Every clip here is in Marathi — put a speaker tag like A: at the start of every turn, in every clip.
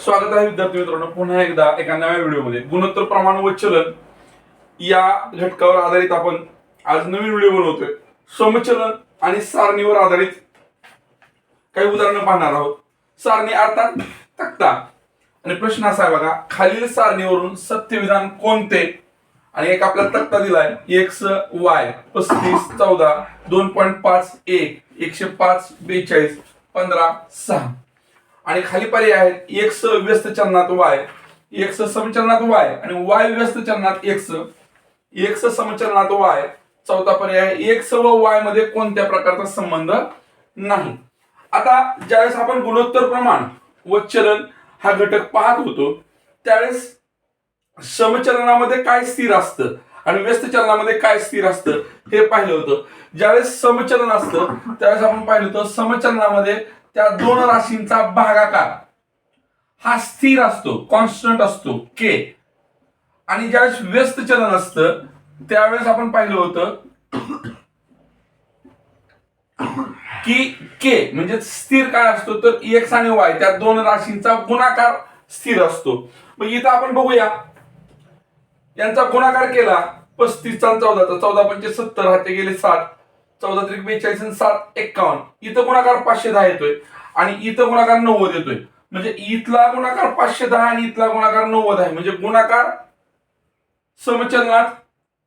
A: स्वागत आहे विद्यार्थी मित्रांनो. पुन्हा एकदा एका नव्या व्हिडिओमध्ये. गुणोत्तर प्रमाण व चलन या घटकावर आधारित आपण आज नवीन व्हिडिओ बनवतोय. समचलन आणि सारणीवर आधारित काही उदाहरणं पाहणार आहोत. सारणी अर्थात तक्ता. आणि प्रश्न असा आहे बघा खालील सारणीवरून सत्यविधान कोणते? आणि एक आपल्याला तक्ता दिलाय एक्स वाय पस्तीस चौदा दोन पॉईंट पाच एक एकशे पाच बेचाळीस पंधरा सहा. आणि खाली पर्याय आहेत एक्स व्यस्त चलनात वाय एक्स समचलनात वाय आणि वाय व्यस्त चलनात एक्स एक्स समचलनात वाय चौथा पर्याय एक्स व वायमध्ये कोणत्या प्रकारचा संबंध नाही. आता ज्यावेळेस आपण गुणोत्तर प्रमाण व चलन हा घटक पाहत होतो त्यावेळेस समचलनामध्ये काय स्थिर असतं आणि व्यस्त चलनामध्ये काय स्थिर असतं हे पाहिलं होतं. ज्यावेळेस समचलन असतं त्यावेळेस आपण पाहिलं होतं समचलनामध्ये त्या दोन राशींचा भागाकार. हा स्थिर असतो कॉन्स्टंट असतो के आणि ज्यावेळेस व्यस्त चलन असतं त्यावेळेस आपण पाहिलं होतं की के म्हणजे स्थिर काय असतो तर एक्स आणि वाय त्या दोन राशींचा गुणाकार स्थिर असतो. मग इथं आपण बघूया. यांचा गुणाकार केला पस्तीसचा चौदाचा चौदा पंचे सत्तर हाते गेले साठ. चौदा त्रिक बेचाळीस आणि सात एक्कावन्न. इथं गुणाकार पाचशे दहा येतोय आणि इथं गुणाकार नव्वद येतोय. म्हणजे इथला गुणाकार पाचशे दहा आणि इथला गुणाकार नव्वद आहे. म्हणजे गुणाकार समचलनात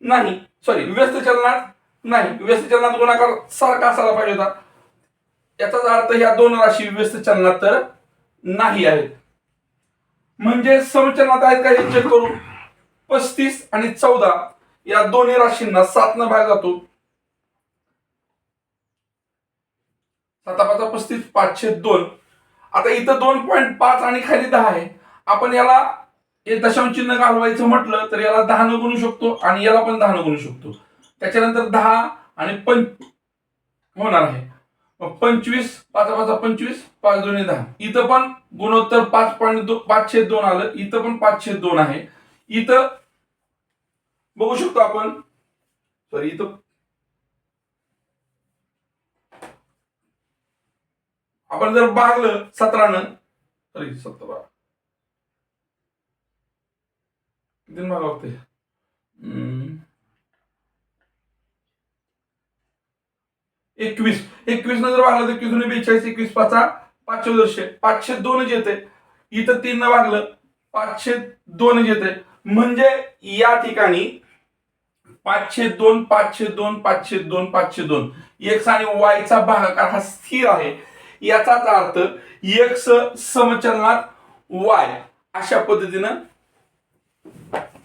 A: नाही. सॉरी व्यस्त चलनात नाही. व्यस्त चलनात गुणाकार सारखा असायला पाहिजे होता. याचाच अर्थ ह्या दोन राशी व्यस्त चलनात तर नाही आहेत. म्हणजे समचलनात आहेत का हे चेक करू? पस्तीस आणि चौदा या दोन्ही राशींना सात न भाग जातो. साता पाचा पस्तीस पाचशे दोन. आता इथं दोन पॉईंट पाच आणि खाली दहा आहे. आपण याला हे दशांश चिन्ह घालवायचं म्हटलं तर याला दहा न गुणू शकतो आणि याला पण दहा न गुणू शकतो. त्याच्यानंतर दहा आणि पंच होणार आहे. मग पंचवीस पाचा पाचा पंचवीस पाच दोन्ही दहा. इथं पण गुणोत्तर पाच पॉईंट दो पाचशे दोन आलं. इथं पण पाचशे दोन आहे. इथं बघू शकतो आपण. सॉरी इथं आपण जर भागलं सतरानं सॉरी सतरा किती भाग होते? एकवीस एकवीस. न जर भागलं तर एकवीस दोन बेचाळीस एकवीस पाचा पाचशे दर्शे पाचशे दोन येते. इथं तीन न भागलं पाचशे दोन येते. म्हणजे या ठिकाणी पाचशे दोन पाचशे दोन पाचशे दोन पाचशे दोन. एक्स आणि वायचा भागाकार हा स्थिर आहे. याचाच अर्थ एक्स समचलनात वाय अशा पद्धतीनं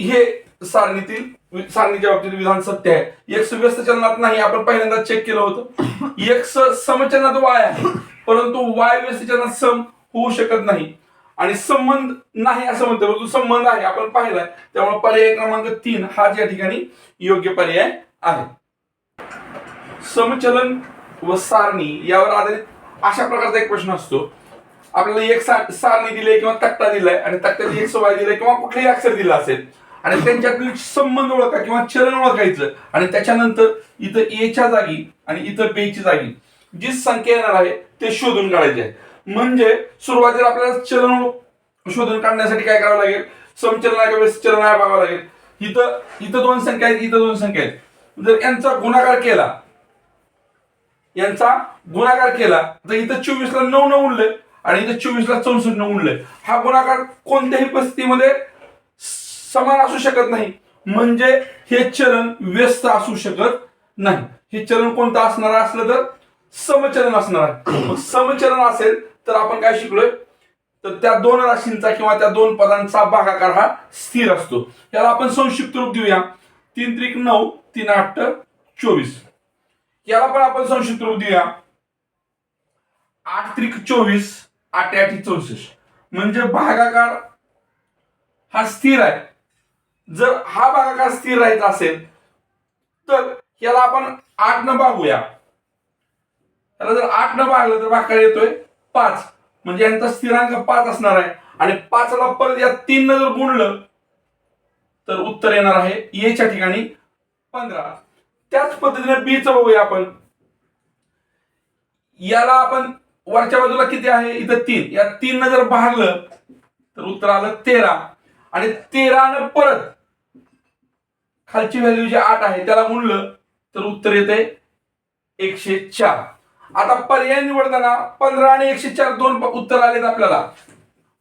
A: हे सारणीतील सारणीच्या बाबतीत विधान सत्य आहे. एक्स व्यस्त चलनात नाही आपण पहिल्यांदा चेक केलं होतं. एक्स समचलनात वाय आहे परंतु वाय व्यस्त चलनात सम होऊ शकत नाही. आणि संबंध नाही असं म्हणतो परंतु संबंध आहे आपण पाहिलाय. त्यामुळे पर्याय क्रमांक तीन हाच या ठिकाणी योग्य पर्याय आहे. समचलन व सारणी यावर आधारित अशा प्रकारचा एक प्रश्न असतो. आपल्याला एक सारणी दिली किंवा तक्ता दिलाय आणि तक्त्यात एक सवाय दिलाय किंवा कुठलेही अक्षर दिलं असेल आणि त्यांच्यातील संबंध ओळखा किंवा चलन ओळखायचं आणि त्याच्यानंतर इथं एच्या जागी आणि इथं बेची जागी जी संख्या येणार आहे ते शोधून काढायचे आहे. म्हणजे सुरुवातीला आपल्याला चलन शोधून काढण्यासाठी काय करावं लागेल? समचलनाच्या वेळेस चलन आहे बघावं लागेल. इथं इथं दोन संख्या आहेत इथं दोन संख्या आहेत. जर यांचा गुणाकार केला यांचा गुणाकार केला तर इथं चोवीसला नऊ नऊ न उरले आणि इथं चोवीसला चौसष्ट नऊ उरले. हा गुणाकार कोणत्याही परिस्थितीमध्ये समान असू शकत नाही. म्हणजे हे चलन व्यस्त असू शकत नाही. हे चलन कोणतं असणार असलं तर समचलन असणार आहे. समचलन असेल तर आपण काय शिकलोय? तर त्या दोन राशींचा किंवा त्या दोन पदांचा भागाकार हा स्थिर असतो. याला आपण संक्षिप्त रूप देऊया. तीन त्रिक नऊ तीन आठ चोवीस. याला पण आपण संक्षिप्त रूप देऊया. आठ त्रिक चोवीस आठ आठ चौसष्ट. म्हणजे भागाकार हा स्थिर आहे. जर हा भागाकार स्थिर राहायचा असेल तर याला आपण आठ न भागूया. याला जर आठ न भागलं तर भागाकार येतोय पाच. म्हणजे यांचा स्थिरांक पाच असणार आहे. आणि पाचला परत या तीन न जर गुणलं तर उत्तर येणार आहे. येच्या ठिकाणी पंधरा. त्याच पद्धतीने बीच बघूया आपण. याला आपण वरच्या बाजूला किती आहे? इथं तीन. या तीन न जर भागलं तर उत्तर आलं तेरा. आणि तेरानं परत खालची व्हॅल्यू जी आठ आहे त्याला म्हणलं तर उत्तर येते एकशे चार. आता पर्याय निवडताना पंधरा आणि एकशे चार दोन उत्तर आलेत आपल्याला.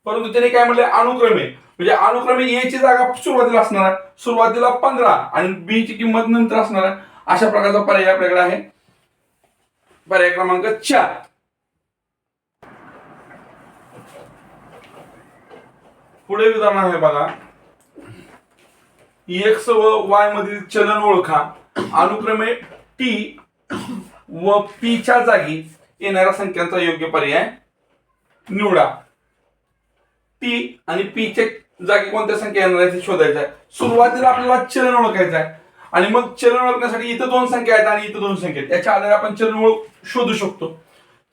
A: परंतु त्याने काय म्हणले अनुक्रमे. म्हणजे अनुक्रमे ए ची जागा सुरुवातीला असणार आहे. सुरुवातीला पंधरा आणि बी ची किंमत नंतर असणार आहे. अशा प्रकारचा पर्याय आपल्याकडे आहे. पर्याय क्रमांक चार. पुढे विधान आहे बघा. एक्स व वाय मधील चलन ओळखा. अनुक्रमे टी व पी च्या जागी येणाऱ्या संख्यांचा योग्य पर्याय निवडा. टी आणि पीच्या जागी कोणत्या संख्या येणार आहे ते शोधायचं आहे. सुरुवातीला आपल्याला चलन ओळखायचं आहे. आणि मग चलन ओळखण्यासाठी इथं दोन संख्या आहेत आणि इथं दोन संख्या आहेत. याच्या आधारे आपण चलन ओळख शोधू शकतो.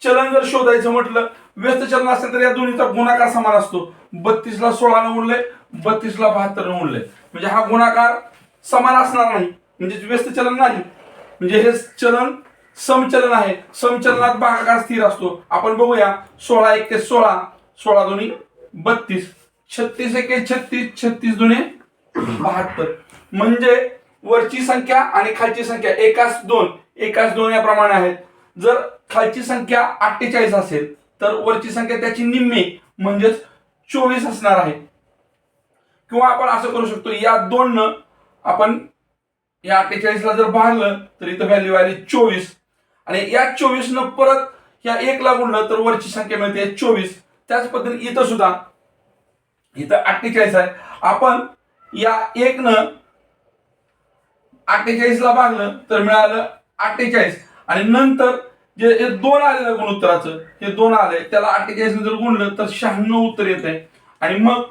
A: चलन जर शोधायचं म्हटलं व्यस्त चलन असेल तर या दोन्हीचा गुणाकार समान असतो. बत्तीसला सोळा न उरले बत्तीसला बहात्तर न उरले म्हणजे हा गुणाकार समान असणार नाही. म्हणजे व्यस्त चलन नाही. म्हणजे हे चलन समचलन आहे. समचलनात भागाकार स्थिर असतो. आपण बघूया सोळा एक सोळा सोळा दोन्ही बत्तीस. छत्तीस एक छत्तीस छत्तीस दोन्ही बहात्तर. म्हणजे वरची संख्या आणि खालची संख्या. एकाच दोन. एकाच दोन याप्रमाणे आहेत. जर खालची संख्या अठ्ठेचाळीस असेल तर वरची संख्या त्याची निम्मी म्हणजेच चोवीस असणार आहे. किंवा आपण असं करू शकतो या दोन न आपण या अठ्ठेचाळीसला जर भागलं तर इथं व्हॅल्यू आली चोवीस. आणि या चोवीस न परत या एकला गुणलं तर वरची संख्या मिळते चोवीस. त्याच पद्धतीने इथं सुद्धा इथं अठ्ठेचाळीस आहे. आपण या एक न अठ्ठेचाळीसला भागलं तर मिळालं अठ्ठेचाळीस. आणि नंतर जे हे दोन आलेलं गुणोत्तराचं हे दोन आलंय त्याला अठ्ठेचाळीस जर गुणलं तर शहाण्णव उत्तर येत आहे आणि मग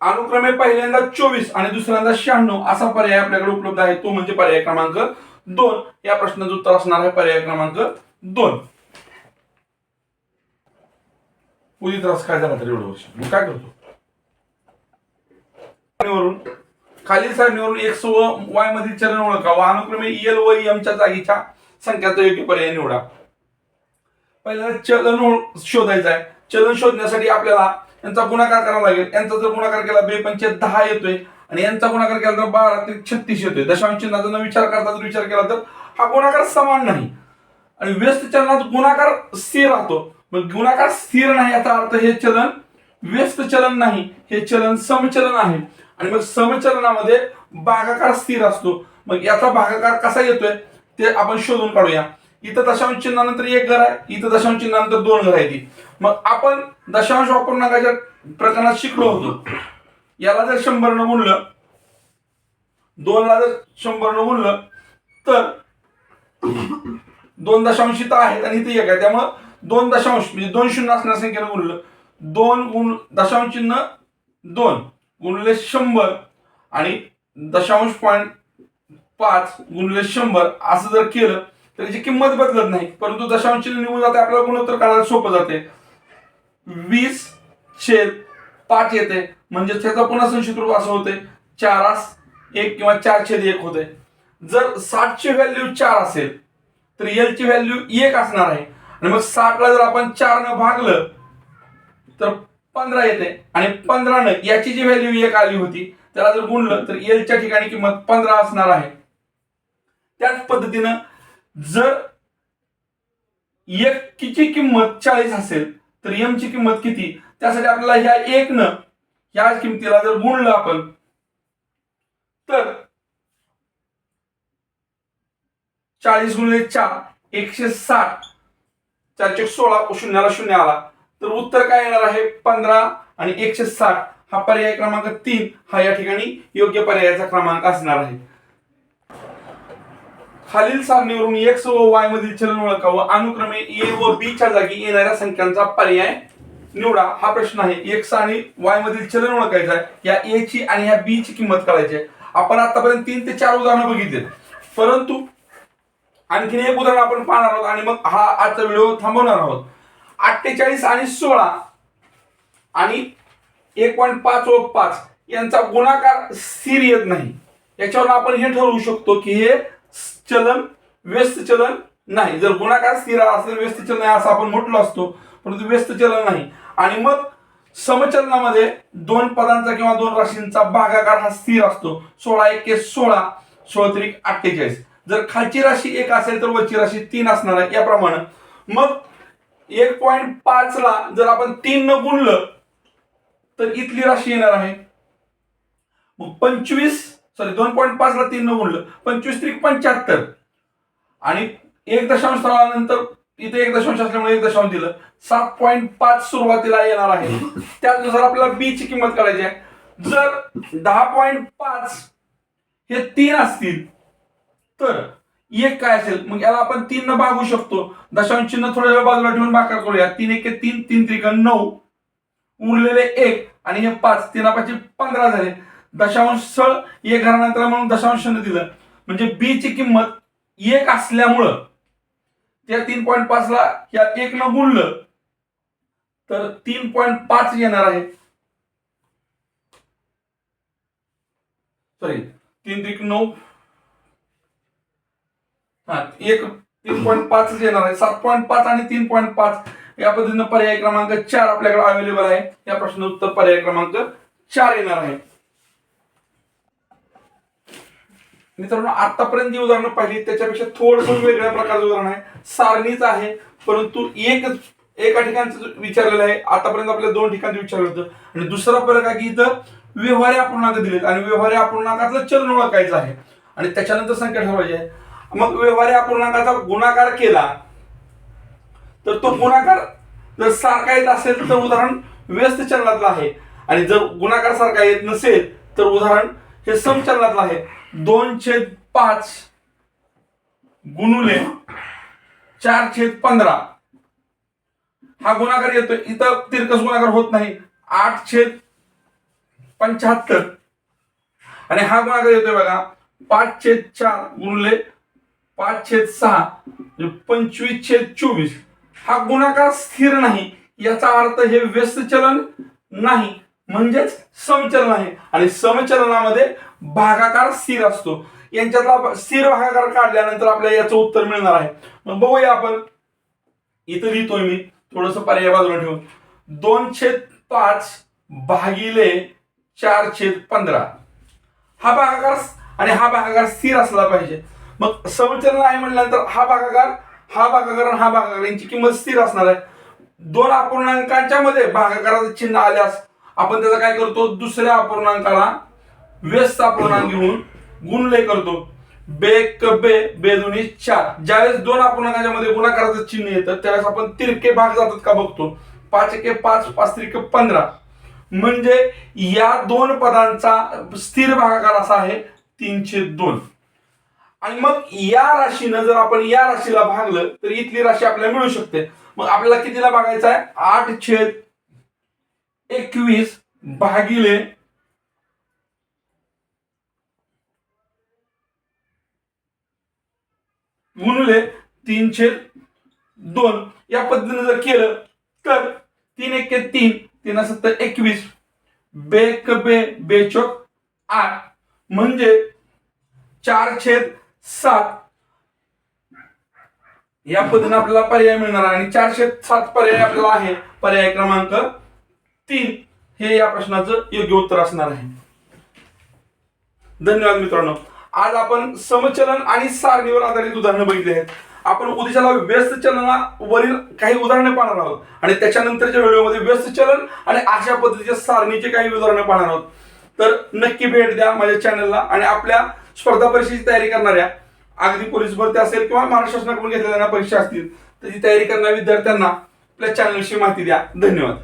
A: अनुक्रमे पहिल्यांदा चोवीस आणि दुसऱ्यांदा शहाण्णव असा पर्याय आपल्याकडे उपलब्ध आहे. तो म्हणजे पर्याय क्रमांक दोन. या प्रश्नाचं उत्तर असणार आहे पर्याय क्रमांक दोन. उदित त्रास काय झाला तर एवढं वर्ष? मग काय करतो? खालील सारणीवरून एक्स व वाय मधील चलन ओळखा व अनुक्रमे एल व एम च्या जागीच्या संख्याचा योग्य पर्याय निवडा. पहिल्यांदा चलन शोधायचं आहे. चलन शोधण्यासाठी आपल्याला यांचा गुणाकार करावा लागेल. यांचा जर गुणाकार केला बेपंचे दहा येतोय आणि यांचा गुणाकार केला तर बारा ते छत्तीस येतोय. दशांश चिन्हाचा न विचार करता जर विचार केला तर हा गुणाकार समान नाही. आणि व्यस्त चलनात गुणाकार स्थिर राहतो. मग गुणाकार स्थिर नाही याचा अर्थ हे चलन व्यस्त चलन नाही. हे चलन समचलन आहे. आणि मग समचलनामध्ये भागाकार स्थिर असतो. मग याचा भागाकार कसा येतोय? ते आपण शोधून काढूया. इथं दशांश चिन्हानंतर एक घर आहे इथं दशांश चिन्हानंतर दोन घर आहे ती मग आपण दशांश वापरण्याच्या प्रकरणात शिकलो होतो. याला जर शंभर न गुणलं दोनला जर शंभर न गुणलं तर दोन दशांश इथं आहेत आणि इथे एक आहे. त्यामुळं दोन दशांश म्हणजे दोन शून्य असणार संख्येनं गुणलं. दोन गुण दशांश चिन्ह दोन. गुणले शंभर आणि दशांश पॉईंट पाच गुणले शंभर असं जर केलं तर याची किंमत बदलत नाही. परंतु दशांश निघून जाते आपल्याला गुणोत्तर काढायला सोपं जाते. वीस छेद पाच येते. म्हणजे त्याचा पुन्हा संचित रूप असं होते. चारास एक किंवा चार छेद एक होते. जर साठची व्हॅल्यू चार असेल तर एलची व्हॅल्यू एक असणार आहे. आणि मग साठला जर आपण चारनं भागलं तर पंधरा येते. आणि पंधरानं याची जी व्हॅल्यू एक आली होती त्याला जर गुणलं तर एलच्या ठिकाणी किंमत पंधरा असणार आहे. त्याच पद्धतीनं जर एक किंमत चाळीस असेल तर एम ची किंमत किती? त्यासाठी आपल्याला ह्या एक न ह्या किमतीला जर गुणलं आपण तर चाळीस गुणले चार एकशे साठ. चारशे सोळा शून्याला शून्य आला. तर उत्तर काय येणार आहे? पंधरा आणि एकशे साठ. हा पर्याय क्रमांक तीन हा या ठिकाणी योग्य पर्यायाचा क्रमांक असणार आहे. खालील सारणीवरून एक्स व वाय मधील चलन ओळखा व अनुक्रमे ए व बी च्या जागी येणाऱ्या संख्यांचा पर्याय निवडा. हा प्रश्न आहे. एक्स आणि वाय मधील चलन ओळखायचं आहे. या ए ची आणि या बी ची किंमत काढायची आहे. आपण आतापर्यंत तीन ते चार उदाहरणं बघितली परंतु आणखीन एक उदाहरण आपण पाहणार आहोत आणि मग हा आजचा व्हिडिओ थांबवणार आहोत. अठ्ठेचाळीस आणि सोळा आणि एक पॉईंट पाच व पाच यांचा गुणाकार स्थिर येत नाही. याच्यावर आपण हे ठरवू शकतो की हे चलन व्यस्त चलन नाही. जर गुणाकार स्थिर असेल व्यस्त चलन आहे असं आपण म्हटलो असतो परंतु व्यस्त चलन नाही. आणि मग समचलनामध्ये दोन पदांचा किंवा दोन राशींचा भागाकार हा स्थिर असतो. सोळा एके सोळा सोळा त्रिक अठ्ठेचाळीस. जर खालची राशी एक असेल तर वरची राशी तीन असणार आहे याप्रमाणे. मग एक पॉईंट पाच ला जर आपण तीन न गुणलं तर इथली राशी येणार आहे. मग पंचवीस सॉरी दोन पॉईंट पाच ला तीन न गुणलं पंचवीस त्रिक पंच्याहत्तर. आणि एक दशांश स्थळानंतर इथे एक दशांश असल्यामुळे एक दशांश दिलं. सात पॉईंट पाच सुरुवातीला येणार आहे. त्यानुसार आपल्याला बी ची किंमत काढायची आहे. जर दहा पॉईंट पाच हे तीन असतील तर एक काय असेल मग याला आपण तीन न भागू शकतो. दशांश चिन्ह थोड्या वेळ बाजूला ठेवून भाकार करूया. तीन एक तीन तीन त्रिक नऊ. उरलेले एक आणि हे पाच तीन पाचशे पंधरा झाले. दशांश सळ एक घरानंतर म्हणून दशांश दिलं. म्हणजे बी ची किंमत एक असल्यामुळं त्या तीन पॉईंट पाच ला या एक न गुणलं तर तीन पॉईंट पाच येणार आहे. सॉरी तीन त्रिक नऊ हा एक तीन पॉईंट पाच येणार आहे. सात पॉईंट पाच आणि तीन पॉईंट पाच. या पद्धतीनं पर्याय क्रमांक चार आपल्याकडे अवेलेबल आहे. या प्रश्न उत्तर पर्याय क्रमांक चार येणार आहे. मित्रांनो आतापर्यंत जी उदाहरणं पाहिली त्याच्यापेक्षा थोडस वेगळ्या प्रकारचं उदाहरण आहे. सारणीच आहे परंतु एकच एका ठिकाणचं विचारलेलं आहे. आतापर्यंत आपल्या दोन ठिकाणी विचारलं होतं. आणि दुसरा फरक आहे की इथं व्यवहार्य अपूर्णांक दिलेत. आणि व्यवहारी अपूर्णांकातलं चलन ओळखायचं आहे. आणि त्याच्यानंतर संख्या ठरवायची आहे. मग व्यवहारी अपूर्णांकाचा गुणाकार केला तर तो गुणाकार जर सारखा येत असेल तर उदाहरण व्यस्त चलनातलं आहे. आणि जर गुणाकार सारखा येत नसेल तर उदाहरण हे समचलनातलं आहे. दोन छेद पाच गुणुले चार छेद पंधरा. हा गुणाकार येतोय. इथं तिरकस गुणाकार होत नाही. आठ छेद पंच्याहत्तर. आणि हा गुणाकार येतोय बघा पाच छेद चार गुणले पाच छेद सहा म्हणजे पंचवीस छेद चोवीस. हा गुणाकार स्थिर नाही. याचा अर्थ हे व्यस्त चलन नाही. म्हणजेच समचलन आहे. आणि समचलनामध्ये भागाकार स्थिर असतो. यांच्यातला स्थिर भागाकार काढल्यानंतर आपल्याला याचं उत्तर मिळणार आहे. मग बघूया आपण. इथं लिहितोय मी. थोडस पर्याय बाजूला ठेवून. दोन छेद पाच भागिले चार छेद पंधरा. हा भागाकार आणि हा भागाकार स्थिर असला पाहिजे. मग समचलन आहे म्हटल्यानंतर हा भागाकार हा भागाकार आणि हा भागाकार यांची किंमत स्थिर असणार आहे. दोन अपूर्णांकांच्या मध्ये भागाकाराचं चिन्ह आल्यास आपण त्याचा काय करतो? दुसऱ्या अपूर्णांकाला व्यस्त अपूर्णांक घेऊन गुणले करतो. बे क बे बे दोन्ही चार. ज्यावेळेस दोन अपूर्णांकाच्या मध्ये गुणाकाराचं चिन्ह येतं त्यावेळेस आपण तिरके भाग जातात का बघतो? पाच एके पाच पाच तिरके पंधरा. म्हणजे या दोन पदांचा स्थिर भागाकार असा आहे तीनशे दोन. आणि मग या राशीनं जर आपण या राशीला भागलं तर इथली राशी आपल्याला मिळू शकते. मग आपल्याला कितीला भागायचं आहे? आठ छेद एकवीस भागिले गुणले तीन छेद दोन. या पद्धतीने जर केलं तर तीन एक तीन तीन सत्तर एकवीस. बे क बे बेचोक आठ. म्हणजे चार छेद सात. या पद्धतीने आपल्याला पर्याय मिळणार आणि चारशे सात पर्याय आपल्याला आहे. पर्याय क्रमांक तीन. हे या प्रश्नाचं योग्य उत्तर असणार आहे. धन्यवाद मित्रांनो. आज आपण समचलन आणि सारणीवर आधारित उदाहरणं बघितली आहेत. आपण उद्याच्याला व्यस्त चलनावरील काही उदाहरणे पाहणार आहोत. आणि त्याच्यानंतरच्या व्हिडिओमध्ये व्यस्त चलन आणि अशा पद्धतीच्या सारणीचे काही उदाहरणे पाहणार आहोत. तर नक्की भेट द्या माझ्या चॅनलला आणि आपल्या स्पर्धा परीक्षेची तयारी करणाऱ्या अगदी पोलीस भरती असेल किंवा महाराष्ट्र शासनाकडून घेतलेल्या परीक्षा असतील त्याची तयारी करणाऱ्या विद्यार्थ्यांना आपल्या चॅनलविषयी माहिती द्या. धन्यवाद.